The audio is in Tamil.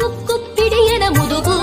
புக்கு பிடி என முதுகு